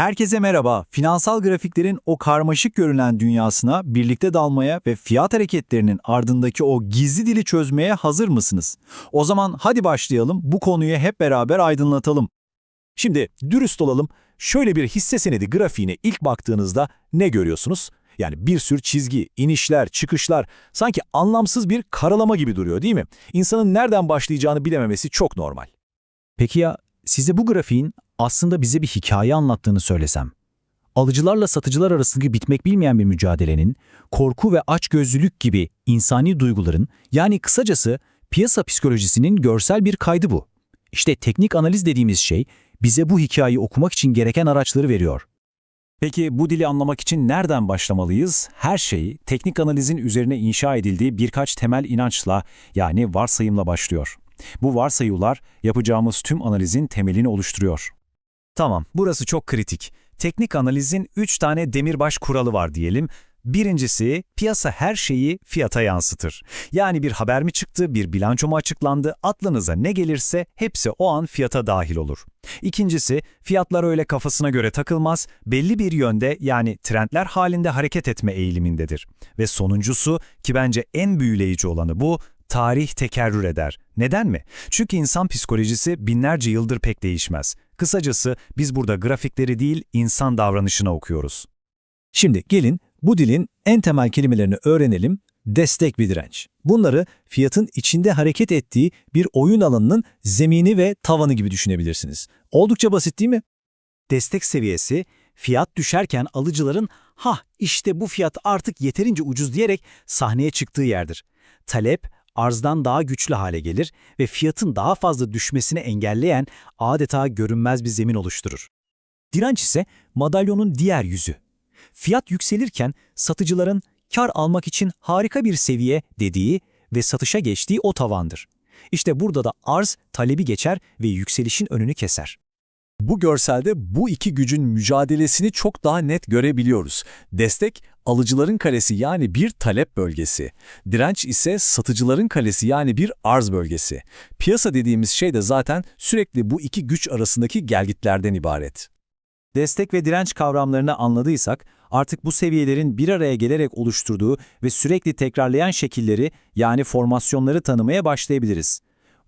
Herkese merhaba. Finansal grafiklerin o karmaşık görünen dünyasına birlikte dalmaya ve fiyat hareketlerinin ardındaki o gizli dili çözmeye hazır mısınız? O zaman hadi başlayalım. Bu konuyu hep beraber aydınlatalım. Şimdi dürüst olalım. Şöyle bir hisse senedi grafiğine ilk baktığınızda ne görüyorsunuz? Yani bir sürü çizgi, inişler, çıkışlar, sanki anlamsız bir karalama gibi duruyor değil mi? İnsanın nereden başlayacağını bilememesi çok normal. Peki ya size bu grafiğin aslında bize bir hikaye anlattığını söylesem? Alıcılarla satıcılar arasındaki bitmek bilmeyen bir mücadelenin, korku ve açgözlülük gibi insani duyguların, yani kısacası piyasa psikolojisinin görsel bir kaydı bu. İşte teknik analiz dediğimiz şey bize bu hikayeyi okumak için gereken araçları veriyor. Peki bu dili anlamak için nereden başlamalıyız? Her şey teknik analizin üzerine inşa edildiği birkaç temel inançla yani varsayımla başlıyor. Bu varsayılar yapacağımız tüm analizin temelini oluşturuyor. Tamam, burası çok kritik. Teknik analizin 3 tane demirbaş kuralı var diyelim. Birincisi, piyasa her şeyi fiyata yansıtır. Yani bir haber mi çıktı, bir bilanço mu açıklandı, aklınıza ne gelirse hepsi o an fiyata dahil olur. İkincisi, fiyatlar öyle kafasına göre takılmaz, belli bir yönde yani trendler halinde hareket etme eğilimindedir. Ve sonuncusu ki bence en büyüleyici olanı bu, tarih tekerrür eder. Neden mi? Çünkü insan psikolojisi binlerce yıldır pek değişmez. Kısacası biz burada grafikleri değil, insan davranışını okuyoruz. Şimdi gelin bu dilin en temel kelimelerini öğrenelim. Destek ve direnç. Bunları fiyatın içinde hareket ettiği bir oyun alanının zemini ve tavanı gibi düşünebilirsiniz. Oldukça basit değil mi? destek seviyesi fiyat düşerken alıcıların ha işte bu fiyat artık yeterince ucuz diyerek sahneye çıktığı yerdir. Talep arzdan daha güçlü hale gelir ve fiyatın daha fazla düşmesini engelleyen adeta görünmez bir zemin oluşturur. Direnç ise madalyonun diğer yüzü. Fiyat yükselirken satıcıların kar almak için harika bir seviye dediği ve satışa geçtiği o tavandır. İşte burada da arz talebi geçer ve yükselişin önünü keser. Bu görselde bu iki gücün mücadelesini çok daha net görebiliyoruz. Destek, alıcıların kalesi yani bir talep bölgesi. Direnç ise satıcıların kalesi yani bir arz bölgesi. Piyasa dediğimiz şey de zaten sürekli bu iki güç arasındaki gelgitlerden ibaret. Destek ve direnç kavramlarını anladıysak, artık bu seviyelerin bir araya gelerek oluşturduğu ve sürekli tekrarlayan şekilleri yani formasyonları tanımaya başlayabiliriz.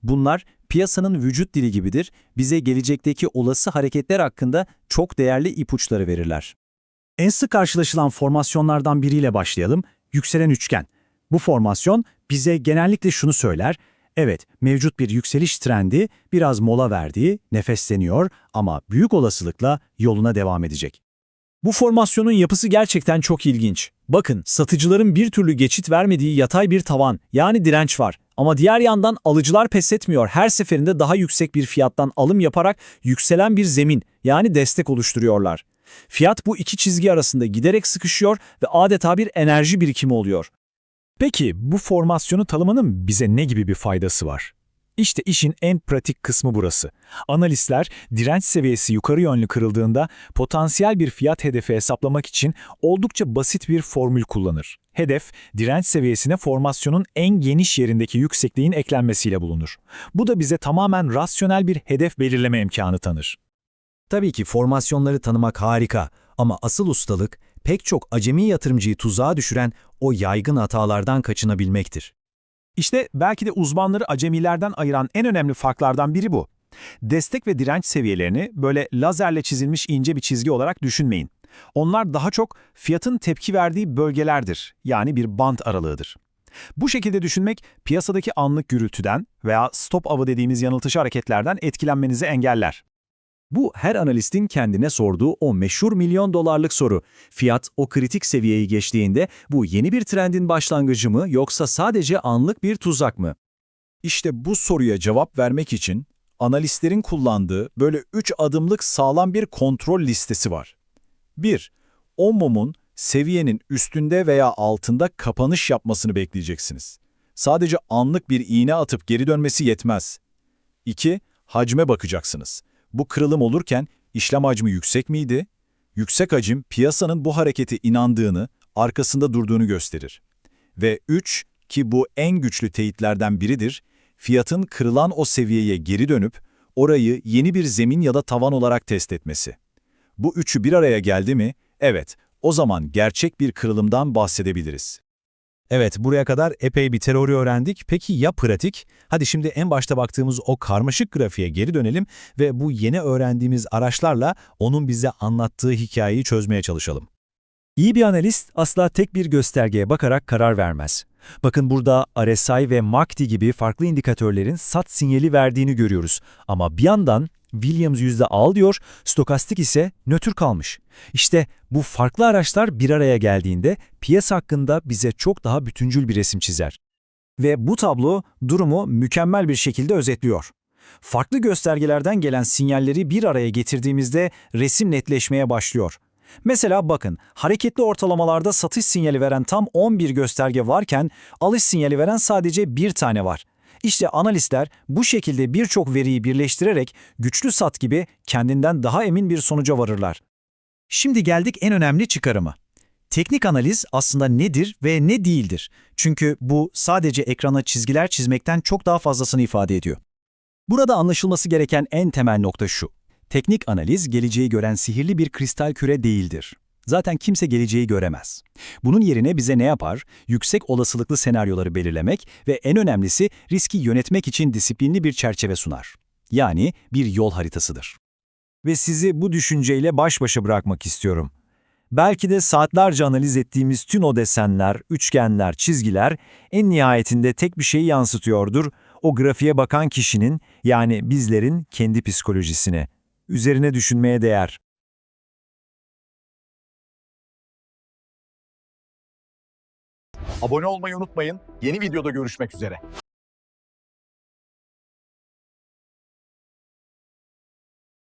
Bunlar piyasanın vücut dili gibidir, bize gelecekteki olası hareketler hakkında çok değerli ipuçları verirler. En sık karşılaşılan formasyonlardan biriyle başlayalım, yükselen üçgen. Bu formasyon bize genellikle şunu söyler, evet mevcut bir yükseliş trendi biraz mola verdiği, nefesleniyor ama büyük olasılıkla yoluna devam edecek. Bu formasyonun yapısı gerçekten çok ilginç. Bakın, satıcıların bir türlü geçit vermediği yatay bir tavan, yani direnç var. Ama diğer yandan alıcılar pes etmiyor. Her seferinde daha yüksek bir fiyattan alım yaparak yükselen bir zemin, yani destek oluşturuyorlar. Fiyat bu iki çizgi arasında giderek sıkışıyor ve adeta bir enerji birikimi oluyor. Peki bu formasyonu tanımanın bize ne gibi bir faydası var? İşte işin en pratik kısmı burası. Analistler direnç seviyesi yukarı yönlü kırıldığında potansiyel bir fiyat hedefi hesaplamak için oldukça basit bir formül kullanır. Hedef, direnç seviyesine formasyonun en geniş yerindeki yüksekliğin eklenmesiyle bulunur. Bu da bize tamamen rasyonel bir hedef belirleme imkanı tanır. Tabii ki formasyonları tanımak harika ama asıl ustalık pek çok acemi yatırımcıyı tuzağa düşüren o yaygın hatalardan kaçınabilmektir. İşte belki de uzmanları acemilerden ayıran en önemli farklardan biri bu. Destek ve direnç seviyelerini böyle lazerle çizilmiş ince bir çizgi olarak düşünmeyin. Onlar daha çok fiyatın tepki verdiği bölgelerdir, yani bir bant aralığıdır. Bu şekilde düşünmek piyasadaki anlık gürültüden veya stop avı dediğimiz yanıltıcı hareketlerden etkilenmenizi engeller. Bu her analistin kendine sorduğu o meşhur milyon dolarlık soru. Fiyat o kritik seviyeyi geçtiğinde bu yeni bir trendin başlangıcı mı yoksa sadece anlık bir tuzak mı? İşte bu soruya cevap vermek için analistlerin kullandığı böyle 3 adımlık sağlam bir kontrol listesi var. 1. O mumun seviyenin üstünde veya altında kapanış yapmasını bekleyeceksiniz. Sadece anlık bir iğne atıp geri dönmesi yetmez. 2. Hacme bakacaksınız. Bu kırılım olurken işlem hacmi yüksek miydi? Yüksek hacim piyasanın bu hareketi inandığını, arkasında durduğunu gösterir. Ve 3 ki bu en güçlü teyitlerden biridir, fiyatın kırılan o seviyeye geri dönüp orayı yeni bir zemin ya da tavan olarak test etmesi. Bu üçü bir araya geldi mi? Evet, o zaman gerçek bir kırılımdan bahsedebiliriz. Evet, buraya kadar epey bir teori öğrendik. Peki ya pratik? Hadi şimdi en başta baktığımız o karmaşık grafiğe geri dönelim ve bu yeni öğrendiğimiz araçlarla onun bize anlattığı hikayeyi çözmeye çalışalım. İyi bir analist asla tek bir göstergeye bakarak karar vermez. Bakın burada RSI ve MACD gibi farklı indikatörlerin sat sinyali verdiğini görüyoruz. Ama bir yandan Williams yüzde al diyor, stokastik ise nötr kalmış. İşte bu farklı araçlar bir araya geldiğinde piyasa hakkında bize çok daha bütüncül bir resim çizer. Ve bu tablo durumu mükemmel bir şekilde özetliyor. Farklı göstergelerden gelen sinyalleri bir araya getirdiğimizde resim netleşmeye başlıyor. Mesela bakın, hareketli ortalamalarda satış sinyali veren tam 11 gösterge varken alış sinyali veren sadece bir tane var. İşte analistler bu şekilde birçok veriyi birleştirerek güçlü sat gibi kendinden daha emin bir sonuca varırlar. Şimdi geldik en önemli çıkarıma. Teknik analiz aslında nedir ve ne değildir? Çünkü bu sadece ekrana çizgiler çizmekten çok daha fazlasını ifade ediyor. Burada anlaşılması gereken en temel nokta şu. Teknik analiz geleceği gören sihirli bir kristal küre değildir. Zaten kimse geleceği göremez. Bunun yerine bize ne yapar? Yüksek olasılıklı senaryoları belirlemek ve en önemlisi riski yönetmek için disiplinli bir çerçeve sunar. Yani bir yol haritasıdır. Ve sizi bu düşünceyle baş başa bırakmak istiyorum. Belki de saatlerce analiz ettiğimiz tüm o desenler, üçgenler, çizgiler en nihayetinde tek bir şeyi yansıtıyordur. O grafiğe bakan kişinin yani bizlerin kendi psikolojisini. Üzerine düşünmeye değer. Abone olmayı unutmayın. Yeni videoda görüşmek üzere.